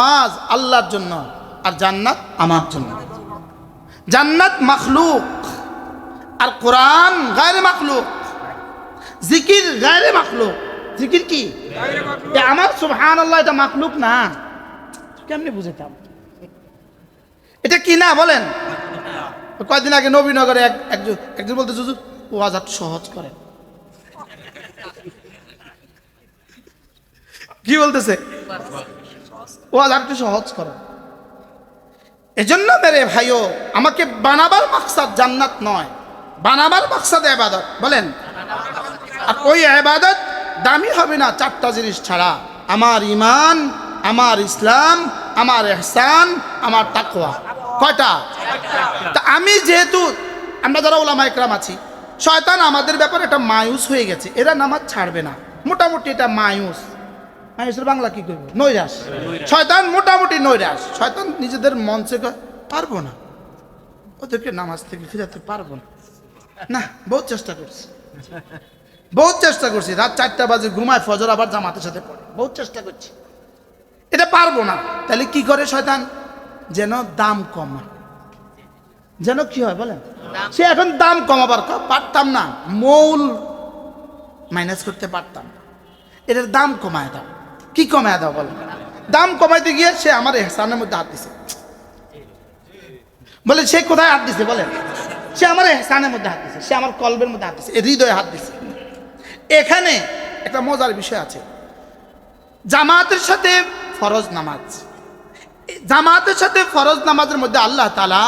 নামাজ আল্লাহর জন্য আর জান্নাত আমার জন্য। জান্নাত মাখলুক আর কোরআন গায়ের মাখলুক। জিকির গায়ের মাখলুক। জিকির কি? আমার সুবহান আল্লাহ এটা মাখলুক না। কেমনি বুঝেতাম এটা কি না বলেন? কয়েকদিন আগে নবীনগরে এক একজন একজন বলতে হুজুর ওয়াজ একটু সহজ করেন কি বলতেছে? ওয়াজ আর একটু সহজ করো। এজন্য মেরে ভাইও, আমাকে বানাবার মাকসাদ জান্নাত নয়। বানাবার মাকসাদ এবাদত, বলেন। আর ওই এবাদত দামি হবে না চারটা জিনিস ছাড়া। আমার ইমান আমার ইসলাম, আমার এহসান, আমার তাকওয়া। কয়টা? তা আমি যেহেতু, আমরা যারা ওলামা একরাম আছি, শয়তান আমাদের ব্যাপারে একটা মায়ুস হয়ে গেছে, এরা নামাজ ছাড়বে না। মোটামুটি এটা মায়ুস। মায়ুসের বাংলা কি করব নৈরাস শয়তান মোটামুটি নৈরাস শয়তান নিজেদের মঞ্চে পারব না। ওদেরকে নামাজ থেকে ফিরাতে পারব না। না, বহুত চেষ্টা করছি। বহুত চেষ্টা করছি। রাত চারটা বাজে ঘুমায় ফজর, আবার জামাতের সাথে পড়ে। বহুত চেষ্টা করছি। এটা পারব না। তাহলে কি করে শয়তান? যেন দাম কমায়। যেন কি হয় বলেন? সে এখন দাম কমাবার পারতাম না। মৌল মাইনাস করতে পারতাম। এটার দাম কমায় দাও। কি কমায় দাও বলেন দাম কমাইতে গিয়ে সে আমার এহসানের মধ্যে হাত দিছে। বলে, সে কোথায় হাত দিছে বলে সে আমার এহসানের মধ্যে হাত দিছে, সে আমার কলবের মধ্যে হাত দিছে হৃদয়ে হাত দিছে। এখানে একটা মজার বিষয় আছে। জামাতের সাথে ফরজ নামাজ। জামাতের সাথে ফরজ নামাজের মধ্যে আল্লাহ তালা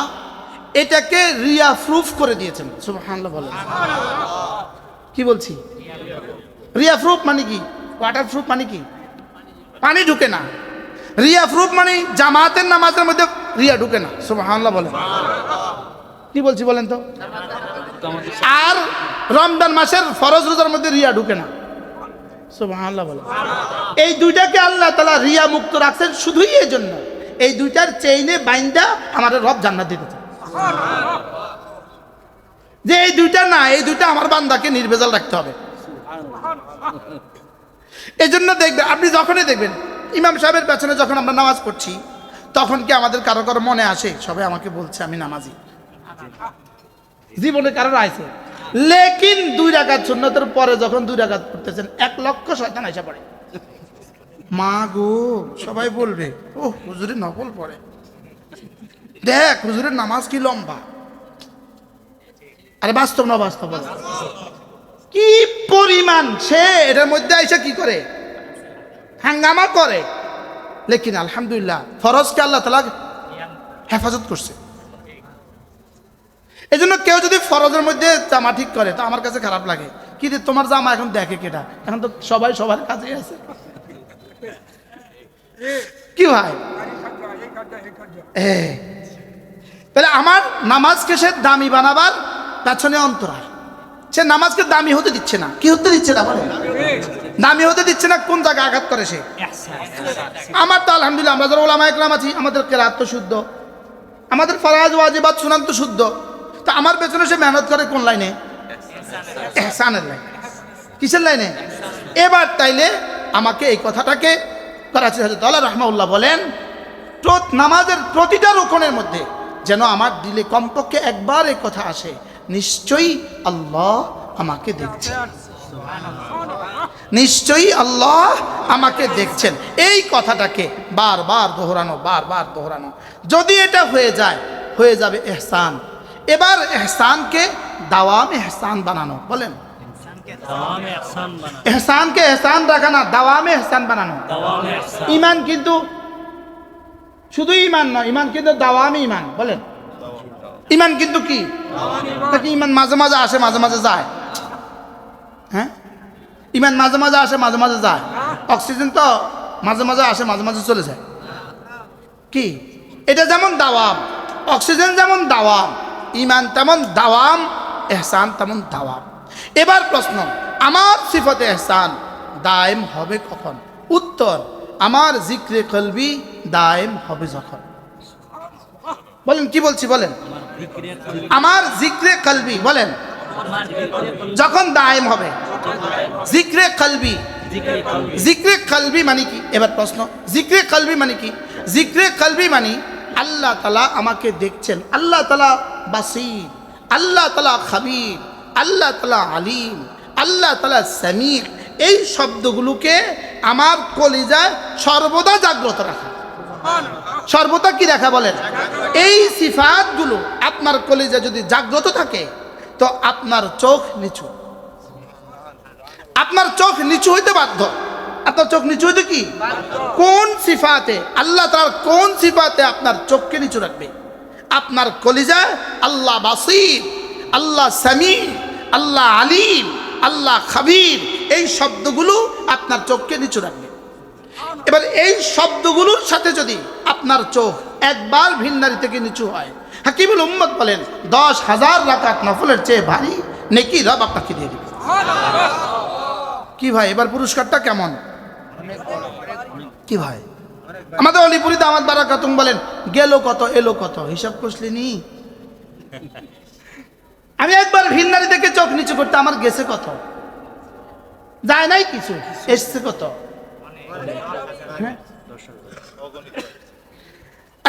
এটাকে রিয়া প্রুফ করে দিয়েছেন। বলেন। কি বলছি? রিয়া প্রুফ মানে কি? ওয়াটার প্রুফ মানে কি? পানি ঢুকে না। রিয়া প্রুফ মানে জামাতের নামাজের মধ্যে রিয়া ঢুকে না। সুবহানাল্লাহ বলেন। কি বলছি বলেন তো? আর রমজান মাসের ফরজ রোজার মধ্যে রিয়া ঢুকে না। সুবহানাল্লাহ বলেন। এই দুইটাকে আল্লাহ তালা রিয়া মুক্ত রাখছেন শুধুই এই জন্য এই দুইটার চেইনে বাইন্দা আমাদের রব জান্নাত দিতে চায়। যে এই দুইটা না, এই দুইটা আমার বান্দাকে নির্ভেজাল রাখতে হবে। এই জন্য দেখবেন আপনি যখনই দেখবেন, ইমাম সাহেবের পেছনে যখন আমরা নামাজ পড়ছি, তখন কি আমাদের কারও কারও মনে আসে, সবাই আমাকে বলছে আমি নামাজি। জীবনে কারোর আছে। লেকিন দুই রাকাত সুন্নতের পরে যখন দুই রাকাত পড়তেছেন, এক লক্ষ শয়তান এসে পড়ে। মা গো, সবাই বলবে ও হুজুরে নকল পড়ে। দেখ, হুজুরের নামাজ কি লম্বা। আরে বাস্তব না বাস্তব। কি পরিমাণ? সে এটার মধ্যে এসে কি করে? হাঙ্গামা করে। লেকিন আলহামদুলিল্লাহ, ফরজকে আল্লাহ তালা হেফাজত করছে। এই জন্য কেউ যদি ফরজের মধ্যে জামা ঠিক করে, তো আমার কাছে খারাপ লাগে। কি তোমার জামা এখন দেখে কেটা এখন তো সবাই সবার কাছে আছে। কি ভাই? তাহলে আমার নামাজকে সে দামি বানাবার পেছনে অন্তরায় সে নামাজকে দামি হতে দিচ্ছে না। কি হতে দিচ্ছে না বলে দামি হতে দিচ্ছে না, কোন জায়গায় আঘাত করে সে? আমার তো আলহামদুলিল্লাহ, আমরা যারা ওলামা একরাম আছি, আমাদের কেরাত তো শুদ্ধ। আমাদের ফরাজ ওয়াজিবাদ সুনান তো শুদ্ধ। তা আমার পেছনে সে মেহনত করে কোন লাইনে? এহসানের লাইনে। কিসের লাইনে? এবার তাইলে আমাকে এই কথাটাকে করাচি হাজরত আল্লাহ রহমাউল্লাহ বলেন নামাজের প্রতিটা রোকনের মধ্যে যেন আমার দিলে কমপক্ষে একবার এই কথা আসে। নিশ্চয়ই আল্লাহ আমাকে দেখছেন। নিশ্চয়ই আল্লাহ আমাকে দেখছেন। এই কথাটাকে বারবার দোহরানো বারবার দোহরানো। যদি এটা হয়ে যায়, হয়ে যাবে এহসান। এবার এহসানকে দাওয়াম এহসান বানানো, বলেন। এহসানকে এহসান রাখা না, দাওয়ামে এহসান বানানো। ইমান কিন্তু শুধু ইমান নয়, ইমান কিন্তু দাওয়ামি ইমান, বলেন। ইমান কিন্তু কি? নাকি ইমান মাঝে মাঝে আসে, মাঝে মাঝে যায়? হ্যাঁ? ইমান মাঝে মাঝে আসে, মাঝে মাঝে যায়। অক্সিজেন তো মাঝে মাঝে আসে, মাঝে মাঝে চলে যায়। কি? এটা যেমন দাওয়াম, অক্সিজেন যেমন দাওয়াম, ইমান তেমন দাওয়াম, এহসান তেমন দাওয়াম। এবার প্রশ্ন, আমার সিফতে এহসান দায়েম হবে কখন? উত্তর, আমার জিক্রে কলবি দায়েম হবে যখন। বলেন, কি বলছি, বলেন? আমার জিক্রে কলবি, বলেন। যখন দায়েম হবে। জিক্রে কলবি। জিক্রে কলবি মানে কি? এবার প্রশ্ন। জিক্রে কলবি মানে কি? জিক্রে কলবি মানে আল্লাহ তালা আমাকে দেখছেন। আল্লাহ তালা বাসির। আল্লাহ তালা খাবির। আল্লাহ তালা আলিম। আল্লাহ তালা সামির। এই শব্দগুলোকে আমার কলিজায় সর্বদা জাগ্রত রাখা। সর্বদা কি রাখা বলেন? এই সিফাতগুলো আপনার কলিজা যদি জাগ্রত থাকে, তো আপনার চোখ নিচু। আপনার চোখ নিচু হইতে বাধ্য। আপনার চোখ নিচু হইতে কি? কোন সিফাতে, আল্লাহ তার কোন সিফাতে আপনার চোখকে নিচু রাখবে? আপনার কলিজা আল্লাহ বাসির, আল্লাহ সামি আল্লাহ আলিম, আল্লাহ খাবির, এই শব্দগুলো আপনার চোখকে নিচু রাখবে। এবার এই শব্দগুলোর সাথে যদি আপনার চোখ একবার ভিন্নারি থেকে নিচু হয় হাকিবুল উম্মদ বলেন, দশ হাজার রাকাত নফলের চেয়ে ভারী নেকি রব আপনাকে দিয়ে দিবে। কি ভাই, এবার পুরস্কারটা কেমন? কি ভাই? আমাদের অলিপুরি দামাত বারাকাতুম বলেন, গেল কত, এলো কত, হিসাব করছিলি নি? আমি একবার ভিন্নারি থেকে চোখ নিচু করতে, আমার গেছে কত? যায় নাই কিছু, এসছে কত হ্যাঁ?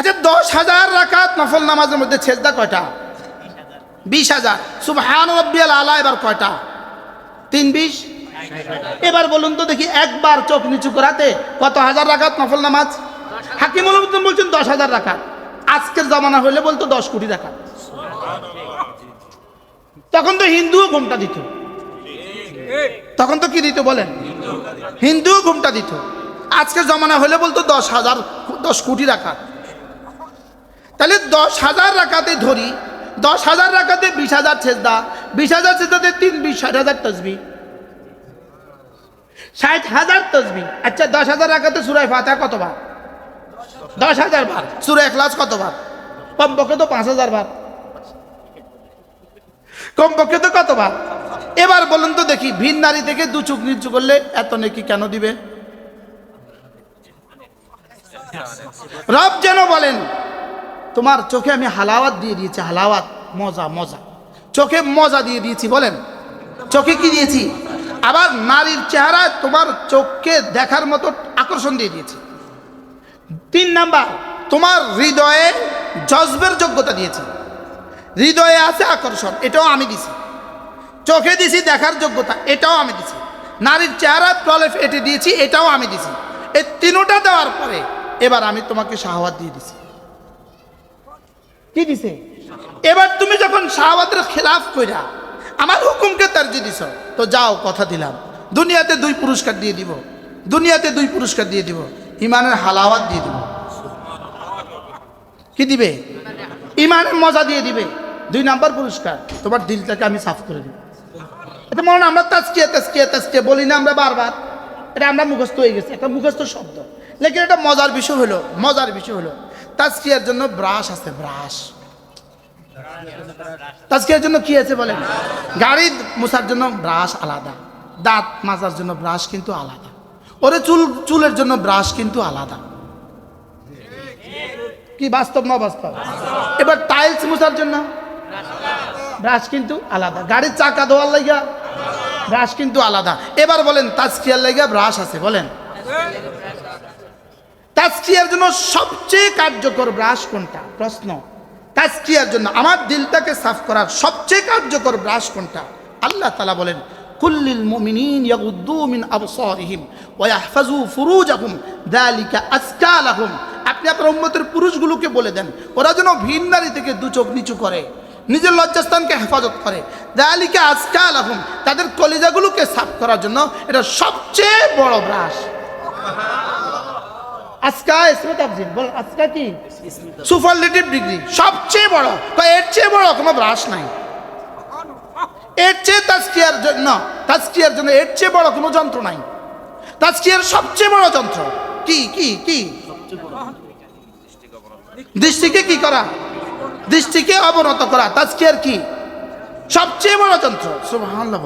আচ্ছা দশ হাজার রাকাত নফল নামাজের মধ্যে ছেজদা কয়টা? বিশ হাজার। সুবহান রব্বিয়াল আলা, এবার কয়টা? তিন বিশ? এবার বলুন তো দেখি, একবার চোখ নিচু করাতে কত হাজার রাখাত নফল নামাজ? হাকিমুল বলছেন দশ হাজার রাকাত। আজকের জমানা হইলে বলতো দশ কোটি রাকাত। তখন তো হিন্দুও ঘুমটা দিত। তখন তো কি দিত বলেন? হিন্দুও ঘুমটা দিত। আজকের জমানা হলে বলতো দশ হাজার, দশ কোটি রাকাত। তাহলে দশ হাজার রাকাতে ধরি, দশ হাজার রাকাতে বিশ হাজার ছেদা বিশ হাজার ছেদাতে তিন বিশ, ষাট হাজার তসবি ষাট হাজার তসবি আচ্ছা দশ হাজার রাকাতে সুরায় ফাতা কতবার? দশ হাজার বার। সুরায় এখলাস কতবার? কমপক্ষে তো পাঁচ হাজার বার। কমপক্ষে তো কত কতবার? এবার বলুন তো দেখি, ভিন নারী থেকে দু চুক নিচু করলে এত নেকি কেন দিবে? রব যেন বলেন তোমার চোখে আমি হালাওয়াত দিয়ে দিয়েছি, হালাওয়াত, মজা মজা। চোখে মজা দিয়ে দিয়েছি, বলেন। চোখে কি দিয়েছি? আবার নারীর চেহারায় তোমার চোখকে দেখার মতো আকর্ষণ দিয়ে দিয়েছি। তিন নাম্বার, তোমার হৃদয়ে জজবের যোগ্যতা দিয়েছি। হৃদয়ে আছে আকর্ষণ, এটাও আমি দিছি। চোখে দিছি দেখার যোগ্যতা, এটাও আমি দিছি। নারীর চেহারা প্রলেপ এটে দিয়েছি, এটাও আমি দিছি। এই তিনোটা দেওয়ার পরে এবার আমি তোমাকে শাহওয়াত দিয়ে দিছি। কি দিছে? এবার তুমি যখন শাহওয়াতের খেলাফ কইরা আমার হুকুমকে তার্জি দিছ, তো যাও, কথা দিলাম। দুনিয়াতে দুই পুরস্কার দিয়ে দিব। দুনিয়াতে দুই পুরস্কার দিয়ে দিব। ইমানের হালাওয়াত দিয়ে দিব। কি দিবে? ইমানের মজা দিয়ে দিবে। দুই নাম্বার পুরস্কার। তোমার দিলটাকে আমি সাফ করে দিব। এটা মনে আমরা তাস্কিয়া তাস্কিয়া তাস্কিয়া বলি না আমরা বারবার। এটা আমরা মুখস্থ হয়ে গেছে। একটা মুখস্থ শব্দ। লেকিন এটা মজার বিষয় হলো, মজার বিষয় হলো তাস্কিয়ার জন্য ব্রাশ আছে, ব্রাশ। তাস্কিয়ার জন্য কি আছে বলেন? গাড়ি মোছার জন্য ব্রাশ আলাদা। দাঁত মাজার জন্য ব্রাশ কিন্তু আলাদা। ওরে চুল, চুলের জন্য ব্রাশ কিন্তু আলাদা। কি বাস্তব না বাস্তব এবার টাইলস মোছার জন্য ব্রাশ কিন্তু আলাদা। গাড়ির চাকা ধোয়ার লাইগা ব্রাশ কিন্তু আলাদা। এবার বলেন, তাজকিয়ার লাইগা ব্রাশ আছে, বলেন। তাজকিয়ার জন্য সবচেয়ে কার্যকর ব্রাশ কোনটা? প্রশ্ন। তাজকিয়ার জন্য আমার দিলটাকে সাফ করার সবচেয়ে কার্যকর ব্রাশ কোনটা? আল্লাহ তালা বলেন কুল্লিল মুমিনিন ইয়াগুদ্দু মিন আবসারিহিম ওয়া ইয়াহফাজু ফুরুজাহুম যালিকা আজকা লাহুম আপনি আপনার উম্মতের পুরুষগুলোকে বলে দেন, ওরা যেন ভিন নারী থেকে দু চোখ নিচু করে, নিজের লজ্জাস্থানকে হেফাজত করে। দালিকা আজকা লাহুম তাদের কলিজাগুলোকে সাফ করার জন্য এটা সবচেয়ে বড় ব্রাশ। বল আজকা কি? ডিগ্রি, সবচেয়ে বড়। এর চেয়ে কোনো নাই। এর চেয়ে জন্য জন্য এর চেয়ে কোনো যন্ত্র নাই। সবচেয়ে বড় যন্ত্র, কি কি কি? দৃষ্টিকে কি করা? দৃষ্টিকে অবনত করা। তাজকিয়ার কি? সবচেয়ে বড় যন্ত্র, সুবহানাল্লাহ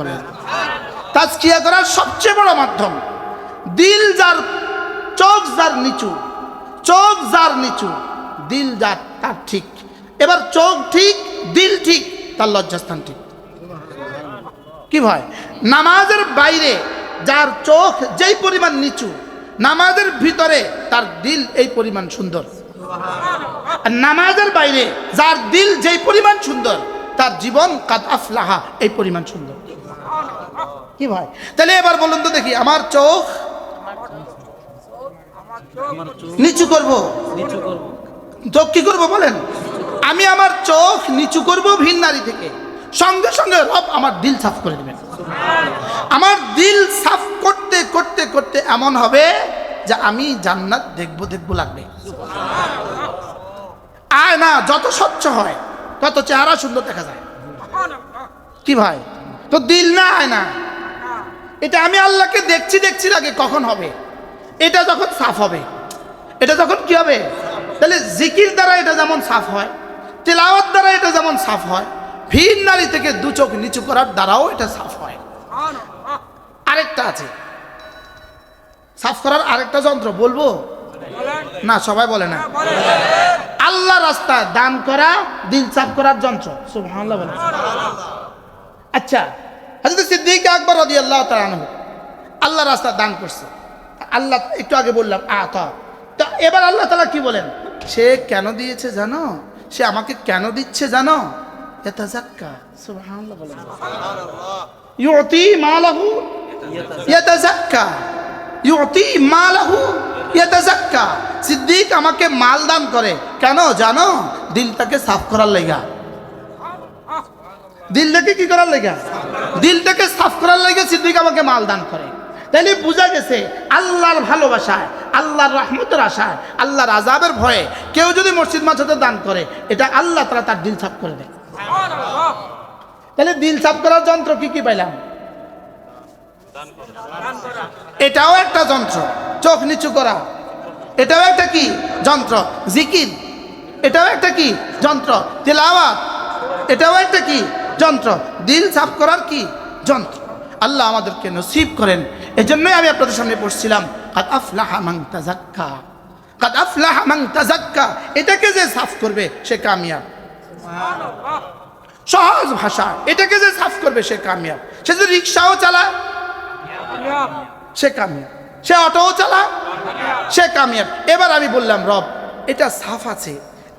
তাজকিয়া করার সবচেয়ে বড় মাধ্যম। দিল যার নিচু, চোখ যার নিচু, দিল যার, তার ঠিক। এবার চোখ ঠিক, দিল ঠিক, তার লজ্জাস্থান ঠিক। কি ভয়? নামাজের বাইরে যার চোখ যেই পরিমাণ নিচু, নামাজের ভিতরে তার দিল এই পরিমাণ সুন্দর। নামাজের বাইরে যার দিল যেই পরিমাণ সুন্দর, তার জীবন কাদ আফলাহা এই পরিমাণ সুন্দর। কি ভাই তাহলে এবার বলুন তো দেখি, আমার চোখ নিচু করব। চোখ কি করব বলেন? আমি আমার চোখ নিচু করব ভিন নারী থেকে। সঙ্গে সঙ্গে রব আমার দিল সাফ করে দেবেন। আমার দিল সাফ করতে করতে করতে এমন হবে যে আমি জান্নাত দেখব দেখব লাগবে। আয় না যত স্বচ্ছ হয় তত চেহারা সুন্দর দেখা যায়। কি ভাই? তো দিল না আয় না। এটা আমি আল্লাহকে দেখছি দেখছি লাগে কখন হবে? এটা যখন সাফ হবে, এটা যখন কি হবে? তাহলে জিকির দ্বারা এটা যেমন সাফ হয়, তেলাওয়াত দ্বারা এটা যেমন সাফ হয়, ভিন নারী থেকে দু চোখ নিচু করার দ্বারাও এটা সাফ হয়। আরেকটা আছে। সাফ করার আরেকটা যন্ত্র বলব? না, সবাই বলে না। আল্লাহ রাস্তা দান করা, দিল সাফ করার যন্ত্র। আচ্ছা আকবর আল্লাহ রাস্তা দান করছে। আল্লাহ একটু আগে বললাম আতা। তা এবার আল্লাহ তালা কি বলেন? সে কেন দিয়েছে জানো? সে আমাকে কেন দিচ্ছে জানো? ইয়াতাজাক্কা সুবহানাল্লাহ বলেন ইউতি মালাহু। ইয়াতাজাক্কা ইউতি মালাহু। ইয়াতাজাক্কা সিদ্দিক আমাকে মাল দান করে। কেন? জানো? দিলটাকে সাফ করার লেগা। দিলটাকে কি করার লেগা? দিলটাকে সাফ করার লেগে সিদ্দিক আমাকে মাল দান করে। তাইলে বোঝা গেছে আল্লাহর ভালোবাসায়, আল্লাহর রহমতের আশায়, আল্লাহর আজাবের ভয়ে কেউ যদি মসজিদ মাছতে দান করে, এটা আল্লাহ তারা তার দিল সাফ করে দেয়। তাহলে দিল সাফ করার যন্ত্র কি কি পাইলাম? এটাও একটা যন্ত্র, চোখ নিচু করা। এটাও একটা কি? যন্ত্র, জিকির। এটাও একটা কি? যন্ত্র, তেলাওয়াত। এটাও একটা কি? যন্ত্র। দিল সাফ করার কি? যন্ত্র। আল্লাহ আমাদেরকে নসিব করেন এজন্যই আমি আপনাদের সামনে পড়ছিলাম কাদ আফলাহা মান তাজাক্কা কাদ আফলাহা মান তাজাক্কা এটাকে যে সাফ করবে সে কামিয়াব। সহজ ভাষা। এটাকে যে সাফ করবে সে কামিয়াব। সে যদি রিক্সাও চালায় সে কামিয়াব। সে অটোও চালা সে কামিয়াব। এবার আমি বললাম রব এটা সাফ আছে।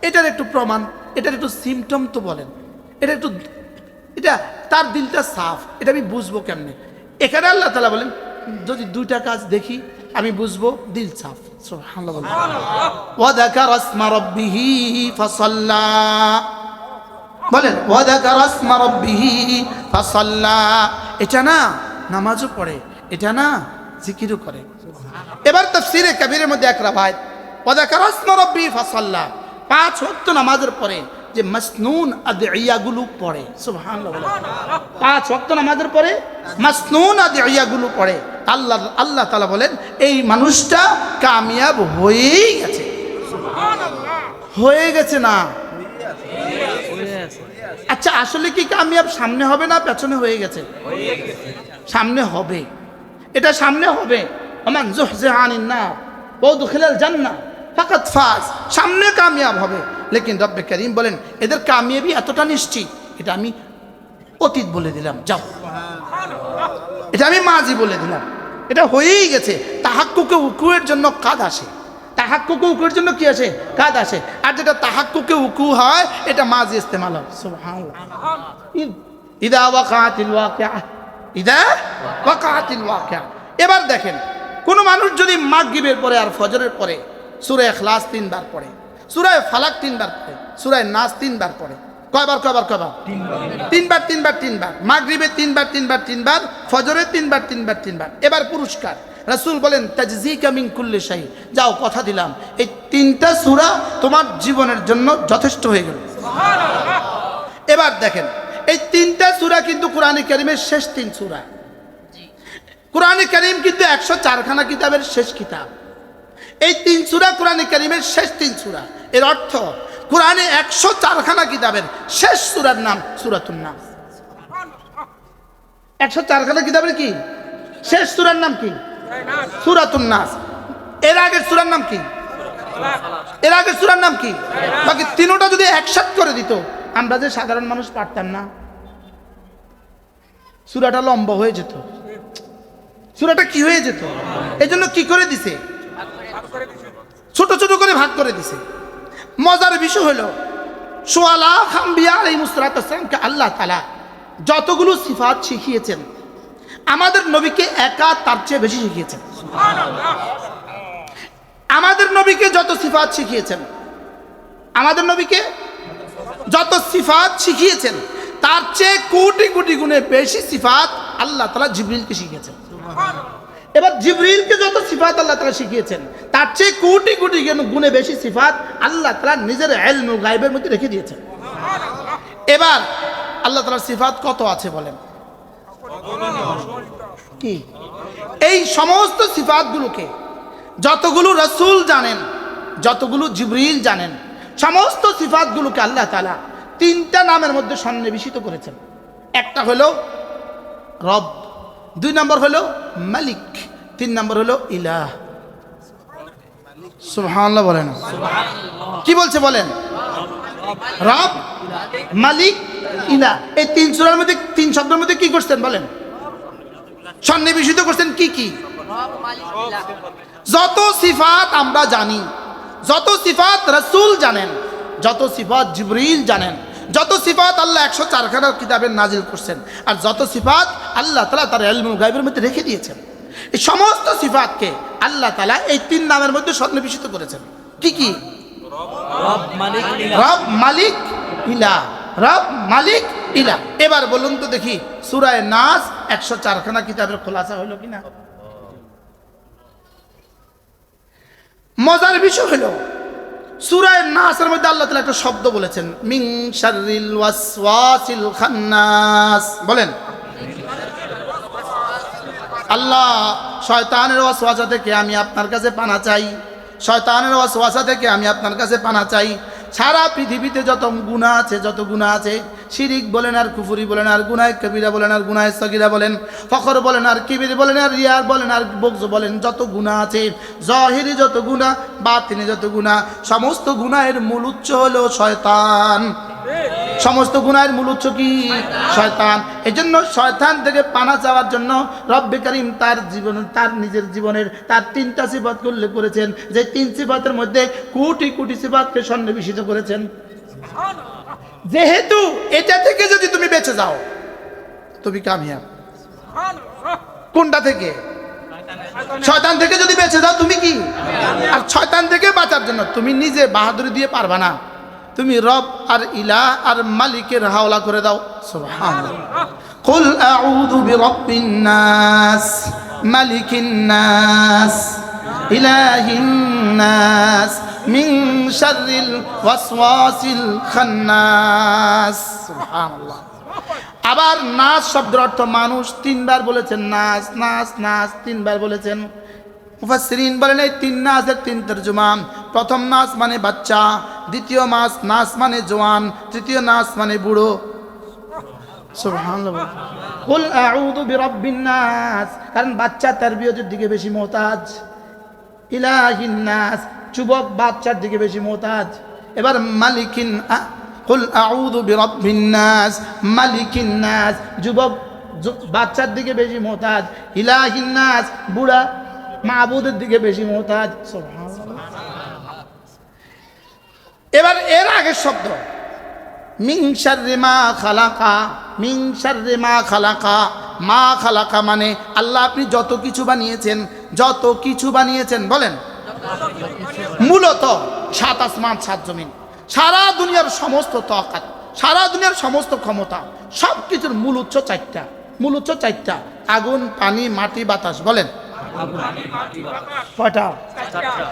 এটার একটু প্রমাণ এটার একটু সিমটম তো বলেন। এটা একটু এটা তার দিলটা সাফ। এটা আমি বুঝব কেমনে? এখানে আল্লাহ তালা বলেন যদি দুইটা কাজ দেখি আমি বুঝব দিল সাফ। বলেন। এটা না নামাজও পড়ে এটা না জিকিরও করে। এবার তাফসীরে কবিরের মধ্যে এক রাভায়াত ওয়াদাকার আসমা রব্বিহি ফাসাল্লা। পাঁচ ওয়াক্ত নামাজের পরে যে মাসনুন আদিয়াগুলো পড়ে। বলেন। পাঁচ ওয়াক্ত নামাজের পরে মাসনুন আদিয়াগুলো পড়ে। আল্লাহ আল্লাহ তালা বলেন এই মানুষটা কামিয়াব হয়েই গেছে। হয়ে গেছে না? আচ্ছা আসলে কি কামিয়াব সামনে হবে না পেছনে হয়ে গেছে? সামনে হবে। এটা সামনে হবে। আমান জুহজাহানিন না বহুত খেলাল জান্না ফাকাত ফাজ। সামনে কামিয়াব হবে। লেকিন রব্বে করিম বলেন, এদের কামিয়াবি এতটা নিশ্চিত, এটা আমি অতীত বলে দিলাম, যাও। এটা আমি মাঝি বলে দিলাম। এটা হয়েই গেছে। তাহাক্কুকে উকুয়ের জন্য কাদ আসে। তাহাক্কুকে উকুয়ের জন্য কি আসে? কাদ আসে। আর যেটা তাহাক্কুকে উকু হয়, এটা মাঝি ইস্তেমাল হয়। ইদ- এবার দেখেন, কোন মানুষ যদি মাগরিবের পরে আর ফজরের পরে সূরা ইখলাস তিনবার পড়ে সূরা ফালাক তিনবার পড়ে সুরায় নাস তিনবার পড়ে। কয়বার কয়বার কয়বার? তিনবার তিনবার তিনবার। মাগরিবে তিনবার তিনবার তিনবার। ফজরে তিনবার তিনবার তিনবার। এবার পুরস্কার। রাসূল বলেন তাজজিকা কামিং কুল্লি শাই। যাও কথা দিলাম। এই তিনটা সূরা তোমার জীবনের জন্য যথেষ্ট হয়ে গেল। এবার দেখেন এই তিনটা সূরা কিন্তু কোরআনে কারিমের শেষ তিন সূরা। কোরআনে কারিম কিন্তু একশো চারখানা কিতাবের শেষ কিতাব। এই তিন সূরা কোরআনে কারিমের শেষ তিন সূরা এর অর্থ, কোরআনে একশো চারখানা কিতাবের শেষ সূরার নাম সূরাতুন নাম। একশো চারখানা কিতাবের কি? শেষ সূরার নাম কি? সূরাতুন নাস। এর আগের সূরার নাম কি? এর আগের সূরার নাম কি? বাকি তিনোটা যদি একসাথ করে দিত, আমরা যে সাধারণ মানুষ পারতাম না। সূরাটা লম্বা হয়ে যেত। সূরাটা কি হয়ে যেত? এজন্য কি করে দিছে? ছোট ছোট করে ভাগ করে দিছে। মজার বিষয় হলো, সোয়ালা, খাম্বিয়া আলাই মুসরাতামকে আল্লাহ তালা যতগুলো সিফাত শিখিয়েছেন, আমাদের নবীকে একা তার চেয়ে বেশি শিখিয়েছেন। আমাদের নবীকে যত সিফাত শিখিয়েছেন, আমাদের নবীকে যত সিফাত শিখিয়েছেন, তার চেয়ে কোটি কোটি গুণে বেশি সিফাত আল্লাহ তালা জিবরিলকে শিখিয়েছেন। এবার জিবরিলকে যত সিফাত আল্লাহ তালা শিখিয়েছেন, তার চেয়ে কোটি কোটি গুণ- বেশি সিফাত আল্লাহ তালা নিজের এলম গাইবের মধ্যে রেখে দিয়েছেন। এবার আল্লাহ তালার সিফাত কত আছে বলেন? কি? এই সমস্ত সিফাতগুলোকে যতগুলো রসুল জানেন, যতগুলো জিবরিল জানেন, সমস্ত সিফাতগুলোকে আল্লাহ তালা তিনটা নামের মধ্যে সন্নিবেশিত করেছেন। একটা হলো রব, দুই নম্বর হলো মালিক। তিন নম্বর হলো ইলাহ। সুবহানাল্লাহ বলেন। কি বলছে বলেন? রব, মালিক ইলা এই তিন সুরার মধ্যে, তিন শব্দের মধ্যে কি করছেন বলেন? সন্নিবেশিত করছেন কি কি? যত সিফাত আমরা জানি, যত সিফাত রসুল জানেন, যত সিফাত জিবরিল জানেন, যত সিফাত আল্লাহ একশো চারখানার কিতাবের নাজিল করছেন, আর যত সিফাত আল্লাহ তালা তার এলমুল গাইবের মধ্যে রেখে দিয়েছেন। এই সমস্ত সিফাতকে আল্লাহ তালা এই তিন নামের মধ্যে সন্নিবেশিত করেছেন। কি কি? রব মালিক ইলা রব মালিক ইলা এবার বলুন তো দেখি সুরায় নাস একশো চারখানা কিতাবের খোলাসা হলো কিনা? মজার বিষয় হলো সুরায় নাসের মধ্যে আল্লাহ তালা একটা শব্দ বলেছেন মিং শারিল ওয়াসওয়াসিল খান্নাস। বলেন। আল্লাহ, শয়তানের ওয়াসওয়াসা থেকে আমি আপনার কাছে পানা চাই। শয়তানের ওয়াসওয়াসা থেকে আমি আপনার কাছে পানা চাই। সারা পৃথিবীতে যত গুণা আছে, যত গুণা আছে, শিরিক বলেন আর কুফুরি বলেন আর গুনায় কবিরা বলেন আর গুনায় সগিরা বলেন, ফখর বলেন আর কিবির বলেন আর রিয়ার বলেন আর বকজ বলেন, যত গুণা আছে, জহিরি যত গুণা বাতিনি যত গুণা সমস্ত গুণায়ের মূল উচ্চ হলো শয়তান। সমস্ত গুনাহের মূল উৎস কি? শয়তান। এই জন্য শয়তান থেকে পানা চাওয়ার জন্য রব্বে করিম তার জীবন, তার নিজের জীবনের, তার তিনটা সিফাত উল্লেখ করেছেন। যে তিন সিফাতের মধ্যে কোটি কোটি সিফাতকে সন্নিবেশিত করেছেন। যেহেতু এটা থেকে যদি তুমি বেঁচে যাও, তুমি কামিয়াব। কোনটা থেকে? শয়তান থেকে যদি বেঁচে যাও, তুমি কি? আর শয়তান থেকে বাঁচার জন্য তুমি নিজে বাহাদুরি দিয়ে পারবা না। তুমি রব আর ইলা আর মালিকের হাওলা করে দাও। কুল আউযু বিরাব্বিন নাস, মালিকিন নাস, ইলাহিন নাস, মিন শাররিল ওয়াসওয়াসিল খান্নাস। সুবহানাল্লাহ। আবার নাচ শব্দের অর্থ মানুষ, তিনবার বলেছেন নাচ নাচ নাচ তিনবার বলেছেন। মুফাসসিরিন বলেন এই তিন নাচের তিন তর্জমা। প্রথম নাচ মানে বাচ্চা, দ্বিতীয় মাস নাচ মানে জোয়ান, তৃতীয় নাচ মানে বুড়ো। কারণ বাচ্চা তারবিয়তের দিকে বেশি মোহতাজ। ইলাহিন নাস, যুবক বাচ্চার দিকে বেশি মোহতাজ। এবার মালিকিন কুল আউযু বিরাব্বিন নাস, মালিকিন নাস, যুবক বাচ্চার দিকে বেশি মোহতাজ। ইলাহিন নাস, বুড়া মাহবুদের দিকে বেশি মোহতাজ। সুবহানাল্লাহ। এবার এর আগের শব্দ। মিং শাররি মা খালাকা মিং শাররি মা খালাকা। মা খালাকা মানে আল্লাহ আপনি যত কিছু বানিয়েছেন যত কিছু বানিয়েছেন বলেন। মূলত সাত আসমান সাত জমিন। সারা দুনিয়ার সমস্ত তকাত সারা দুনিয়ার সমস্ত ক্ষমতা সব কিছুর মূল উৎস চারটা। মূল উৎস চারটা আগুন পানি মাটি বাতাস বলেন। কয়টা?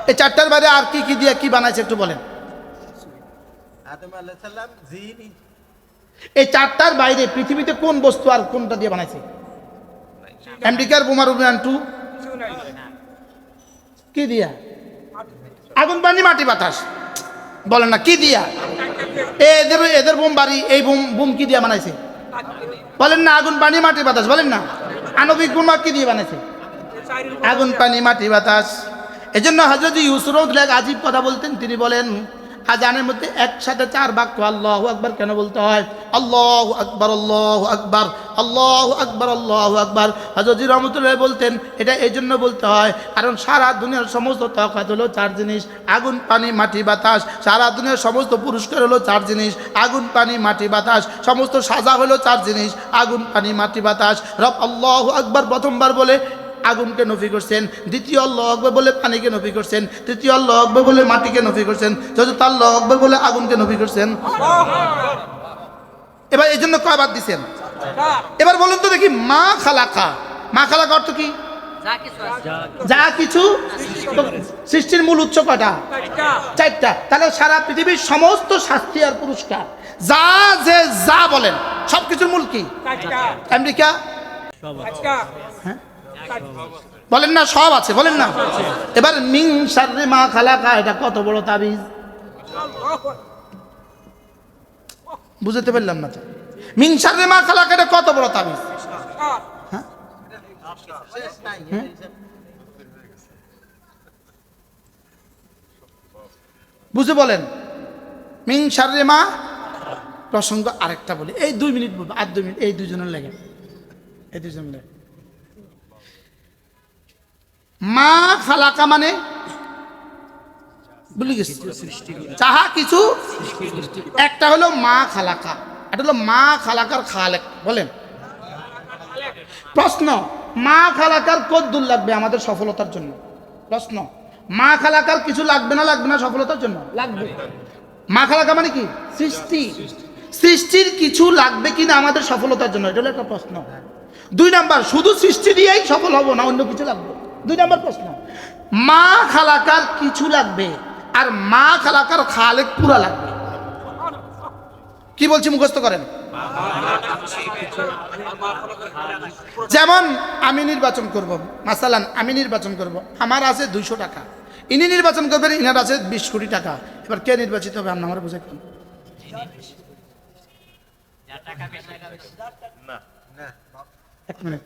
এই চারটার বাইরে আর কি কি দিয়ে কি বানাইছে একটু বলেন। আদম আলাইহিস জিন। এই চারটার বাইরে পৃথিবীতে কোন বস্তু আর কোনটা দিয়ে বানাইছে? আমেরিকার বোমার অভিযান টু। কি দিয়া? আগুন পানি মাটি বাতাস। বলেন না কি দিয়া? এদের এদের বোম বাড়ি এই বোম বোম কি দিয়া বানাইছে? বলেন না আগুন পানি মাটি বাতাস। বলেন না আণবিক বোমা কি দিয়ে বানাইছে? আগুন পানি মাটি বাতাস। এজন্য হজরত ইউসুফ এক আজীব কথা বলতেন তিনি বলেন আজানের মধ্যে একসাথে চার বাক্য আল্লাহ আকবার কেন বলতে হয়? আল্লাহ আকবার আল্লাহ আকবার, আল্লাহ আকবর, আল্লাহ আকবার। হাজর রহমতুল্লাহ বলতেন, এটা এই জন্য বলতে হয়, কারণ সারা দুনিয়ার সমস্ত তকাত হলো চার জিনিস। আগুন, পানি, মাটি, বাতাস। সারা দুনিয়ার সমস্ত পুরস্কার হলো চার জিনিস। আগুন, পানি, মাটি, বাতাস। সমস্ত সাজা হলো চার জিনিস। আগুন, পানি, মাটি, বাতাস। রব আল্লাহ আকবার প্রথমবার বলে আগুনকে নফি করছেন দ্বিতীয় আল্লাহ আকবর বলে পানিকে নফি করছেন তৃতীয় আল্লাহ আকবর বলে মাটিকে নফি করছেন চতুর্থ আল্লাহ আকবর বলে আগুনকে নফি করছেন। এবার এই জন্য কয়বার দিছেন? এবার বলুন তো দেখি মা খালাকা। মা খালাকা অর্থ কি? যা কিছু সৃষ্টির মূল উৎস কটা চারটা। তাহলে সারা পৃথিবীর সমস্ত শাস্তি আর পুরস্কার যা যে যা বলেন সবকিছুর মূল কি? আমেরিকা? হ্যাঁ? বলেন না, সব আছে, বলেন না। এবার মিং সার্রে মা খালাকা, এটা কত বড় তাবিজ? বুঝতে পারলাম না তো। মিং সার্রে মা খালাকা, এটা কত বড় তাবিজ? হ্যাঁ? হ্যাঁ? বুঝে বলেন। মিং সার্রে মা, প্রসঙ্গ আরেকটা বলি। এই দুই মিনিট বলব, আর দুই মিনিট, এই দুজনের লেগে। এই দুজন লেগে। মা খালাকা মানে? গেছি। চাহা কিছু? একটা হলো মা খালাকা এটা হলো মা খালাকার খালেক বলেন। প্রশ্ন মা খালাকার কদ্দুর লাগবে আমাদের সফলতার জন্য? প্রশ্ন মা খালাকার কিছু লাগবে না লাগবে না সফলতার জন্য? লাগবে। মা খালাকা মানে কি? সৃষ্টি। সৃষ্টির কিছু লাগবে কি না আমাদের সফলতার জন্য? এটা হলো একটা প্রশ্ন। দুই নাম্বার শুধু সৃষ্টি দিয়েই সফল হব না অন্য কিছু লাগবে? দুই নম্বর প্রশ্ন। মা খালাকার কিছু লাগবে আর মা খালাকার খালেক পুরা লাগবে। কি বলছি মুখস্থ করেন? যেমন আমি নির্বাচন করব মাসালান আমি নির্বাচন করব আমার আছে দুইশো টাকা। ইনি নির্বাচন করবেন ইনার আছে বিশ কোটি টাকা। এবার কে নির্বাচিত হবে আমার বুঝে কোন এক মিনিট।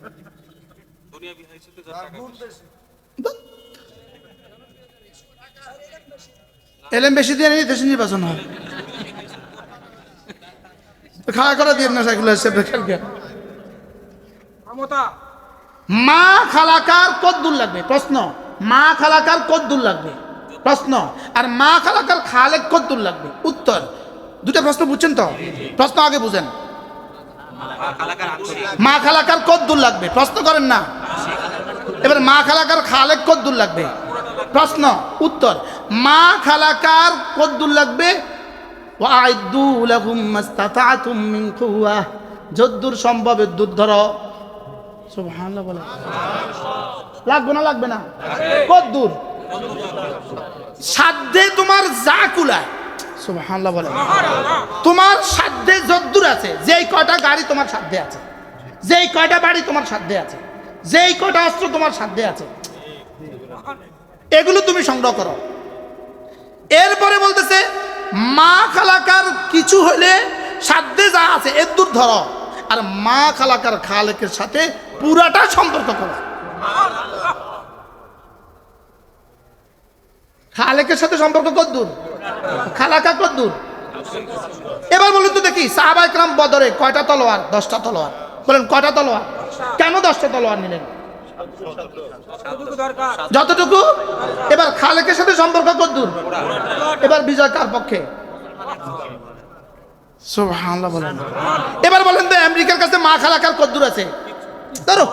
বেশি দিয়ে নিয়ে দেশে নির্বাচন হয়। খাড়া করে দিয়ে না। মা খালাকার কদ্দুর লাগবে প্রশ্ন। মা খালাকার কদ্দুর লাগবে প্রশ্ন। আর মা খালাকার খালেক কদ্দুর লাগবে উত্তর। দুটা প্রশ্ন বুঝছেন তো? প্রশ্ন আগে বুঝেন। মা খালাকার কদ্দুর লাগবে প্রশ্ন করেন না। এবার মা খালাকার খালেক কদ্দুর লাগবে। প্রশ্ন, উত্তর, মা খালাকার কদ্দুর লাগবে? যদ্দুর সম্ভব দুধ ধরো। লাগবে না লাগবে না? কদ্দুর। সাধ্যে তোমার যা কুলায় বলে। তোমার সাধ্যে যদ্দুর আছে, যেই কয়টা গাড়ি তোমার সাধ্যে আছে, যেই কয়টা বাড়ি তোমার সাধ্যে আছে। যেই কয়টা অস্ত্র তোমার সাধ্যে আছে, এগুলো তুমি সংগ্রহ করো। এরপরে বলতেছে, মা খালাকার কিছু হলে সাধ্যে যা আছে, এর দূর ধরো। আর মা খালাকার খালেকের সাথে পুরাটা সম্পর্ক করো। খালেকের সাথে সম্পর্ক কত দূর? খালাকা কত দূর? এবার বলুন তো দেখি সাহাবাইকরাম বদরে কয়টা তলোয়ার? দশটা তলোয়ার। বলেন কটা তলোয়ার? কেন দশটা তলোয়ার নিলেন? যতটুকু? এবার খালেকের সাথে সম্পর্ক কত দূর এবার বিজয় কার পক্ষে? এবার বলেন তো আমেরিকার কাছে মা খালাকার কত দূর আছে? ধরো।